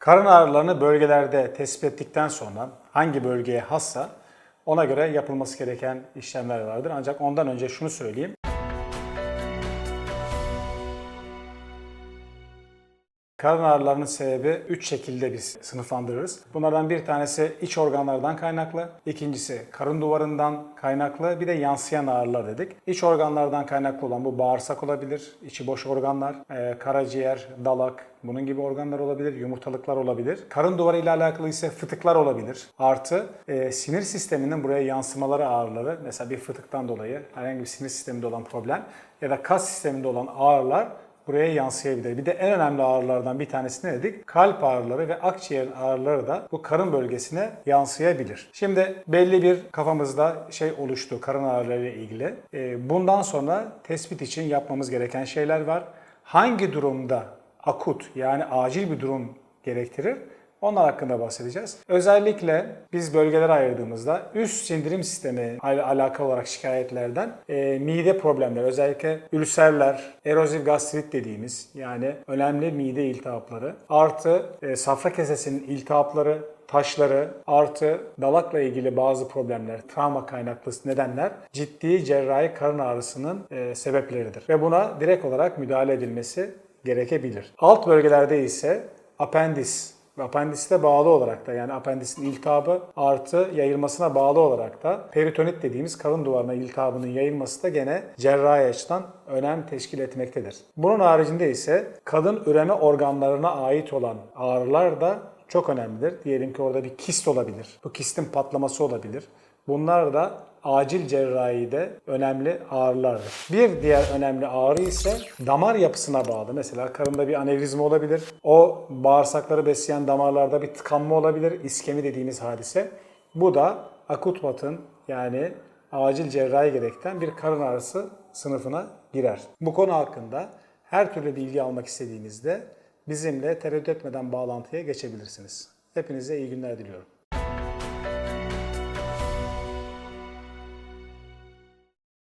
Karın ağrılarını bölgelerde tespit ettikten sonra hangi bölgeye hassa ona göre yapılması gereken işlemler vardır. Ancak ondan önce şunu söyleyeyim. Karın ağrılarının sebebi 3 şekilde biz sınıflandırırız. Bunlardan bir tanesi iç organlardan kaynaklı, ikincisi karın duvarından kaynaklı, bir de yansıyan ağrılar dedik. İç organlardan kaynaklı olan bu bağırsak olabilir, içi boş organlar, e, karaciğer, dalak, bunun gibi organlar olabilir, yumurtalıklar olabilir. Karın duvarı ile alakalı ise fıtıklar olabilir. Artı e, sinir sisteminin buraya yansımaları ağrıları, mesela bir fıtıktan dolayı herhangi bir sinir sisteminde olan problem ya da kas sisteminde olan ağrılar buraya yansıyabilir. Bir de en önemli ağrılardan bir tanesi ne dedik? Kalp ağrıları ve akciğerin ağrıları da bu karın bölgesine yansıyabilir. Şimdi belli bir kafamızda şey oluştu karın ağrıları ile ilgili. Ee, Bundan sonra tespit için yapmamız gereken şeyler var. Hangi durumda akut yani acil bir durum gerektirir? Onlar hakkında bahsedeceğiz. Özellikle biz bölgelere ayırdığımızda üst sindirim sistemi ile alakalı olarak şikayetlerden e, mide problemleri, özellikle ülserler, erozif gastrit dediğimiz yani önemli mide iltihapları, artı e, safra kesesinin iltihapları, taşları artı dalakla ilgili bazı problemler, travma kaynaklı nedenler ciddi cerrahi karın ağrısının e, sebepleridir. Ve buna direkt olarak müdahale edilmesi gerekebilir. Alt bölgelerde ise apendis ve apendisite bağlı olarak da yani apendisin iltihabı artı yayılmasına bağlı olarak da peritonit dediğimiz karın duvarına iltihabının yayılması da gene cerrahi açıdan önem teşkil etmektedir. Bunun haricinde ise kadın üreme organlarına ait olan ağrılar da çok önemlidir. Diyelim ki orada bir kist olabilir. Bu kistin patlaması olabilir. Bunlar da acil cerrahide önemli ağrılardır. Bir diğer önemli ağrı ise damar yapısına bağlı. Mesela karında bir anevrizma olabilir. O bağırsakları besleyen damarlarda bir tıkanma olabilir. İskemi dediğimiz hadise. Bu da akut batın yani acil cerrahi gerektiren bir karın ağrısı sınıfına girer. Bu konu hakkında her türlü bilgi almak istediğinizde bizimle tereddüt etmeden bağlantıya geçebilirsiniz. Hepinize iyi günler diliyorum.